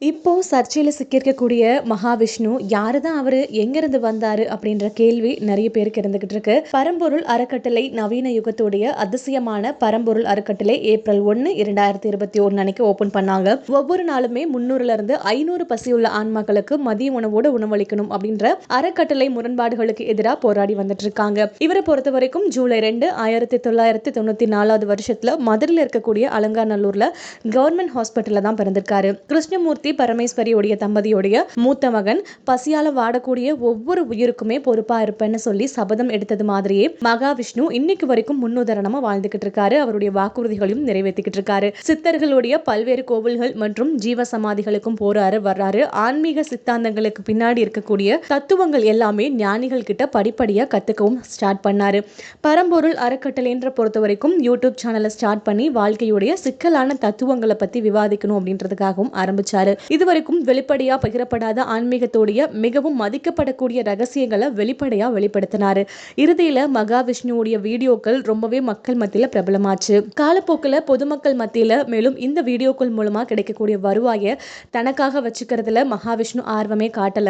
இப்போ சர்ச்சையில் சிக்கியிருக்கக்கூடிய மகாவிஷ்ணு யாரு தான் அவரு எங்கிருந்து வந்தாரு அப்படின்ற கேள்வி நிறைய பேருக்கு இருந்துகிட்டு இருக்கு. பரம்பொருள் அறக்கட்டளை நவீன யுகத்துடைய அதிசயமான பரம்பொருள் அறக்கட்டளை ஏப்ரல் ஒன்று இரண்டாயிரத்தி இருபத்தி ஒன்று அன்னைக்கு ஓபன் பண்ணாங்க. ஒவ்வொரு நாளுமே முன்னூறுல இருந்து ஐநூறு பசியுள்ள ஆன்மாக்களுக்கு மதிய உணவோடு உணவளிக்கணும் அப்படின்ற அறக்கட்டளை முரண்பாடுகளுக்கு எதிராக போராடி வந்துட்டு இருக்காங்க. இவரை பொறுத்த வரைக்கும் ஜூலை ரெண்டு ஆயிரத்தி தொள்ளாயிரத்தி தொண்ணூத்தி நாலாவது வருஷத்துல மதுரையில் இருக்கக்கூடிய அலங்காநல்லூர்ல கவர்மெண்ட் ஹாஸ்பிட்டல்ல தான் பிறந்திருக்காரு. கிருஷ்ணமூர்த்தி சக்தி பரமேஸ்வரியுடைய தம்பதியுடைய மூத்த மகன் பசியால வாடக்கூடிய ஒவ்வொரு உயிருக்குமே பொறுப்பா இருப்பேன்னு சொல்லி சபதம் எடுத்தது மாதிரியே மகாவிஷ்ணு இன்னைக்கு வரைக்கும் முன்னுதாரணமா வாழ்ந்துகிட்டு இருக்காரு. அவருடைய வாக்குறுதிகளையும் நிறைவேற்றிக்கிட்டு இருக்காரு. சித்தர்களுடைய பல்வேறு கோவில்கள் மற்றும் ஜீவ சமாதிகளுக்கும் போறாரு வர்றாரு. ஆன்மீக சித்தாந்தங்களுக்கு பின்னாடி இருக்கக்கூடிய தத்துவங்கள் எல்லாமே ஞானிகள் கிட்ட படிப்படியா கத்துக்கவும் ஸ்டார்ட் பண்ணாரு. பரம்பொருள் அறக்கட்டளைன்ற பொறுத்த வரைக்கும் யூடியூப் சேனலை ஸ்டார்ட் பண்ணி வாழ்க்கையுடைய சிக்கலான தத்துவங்களை பத்தி விவாதிக்கணும் அப்படின்றதுக்காகவும் ஆரம்பிச்சாரு. இதுவரைக்கும் வெளிப்படையா பகிரப்படாத ஆன்மீகத்தோடைய மிகவும் மதிக்கப்படக்கூடிய ரகசியங்களை வெளிப்படையா வெளிப்படுத்தினாரு. இறுதியில மகாவிஷ்ணுவோடைய வீடியோக்கள் ரொம்பவே மக்கள் மத்தியில பிரபலமாச்சு. காலப்போக்கில் பொதுமக்கள் மத்தியில மேலும் இந்த வீடியோக்கள் மூலமா கிடைக்கக்கூடிய வருவாயை தனக்காக வச்சுக்கிறதுல மகாவிஷ்ணு ஆர்வமே காட்டல.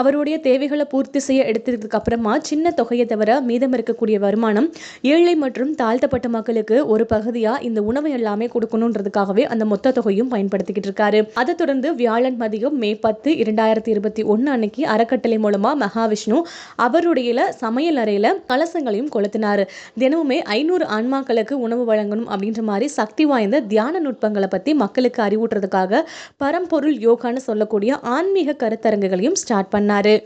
அவருடைய தேவைகளை பூர்த்தி செய்ய எடுத்ததுக்கு அப்புறமா சின்ன தொகையை தவிர மீதம் இருக்கக்கூடிய வருமானம் ஏழை மற்றும் தாழ்த்தப்பட்ட மக்களுக்கு ஒரு பகுதியா இந்த உணவு எல்லாமே கொடுக்கணுன்றதுக்காகவே அந்த மொத்த தொகையும் பயன்படுத்திக்கிட்டு இருக்காரு. அதை தொடர்ந்து வந்து வியாழன் மதியம் மே பத்து இரண்டாயிரத்தி இருபத்தி ஒன்று அன்னைக்கு அறக்கட்டளை மூலமா மகாவிஷ்ணு அவருடைய சமையல் அறையில கலசங்களையும் கொளுத்தினார். தினமுமே ஐநூறு ஆன்மாக்களுக்கு உணவு வழங்கணும் அப்படின்ற மாதிரி சக்தி வாய்ந்த தியான நுட்பங்களை பத்தி மக்களுக்கு அறிவூட்டுறதுக்காக பரம்பொருள் யோகான்னு சொல்லக்கூடிய ஆன்மீக கருத்தரங்குகளையும் ஸ்டார்ட் பண்ணாரு.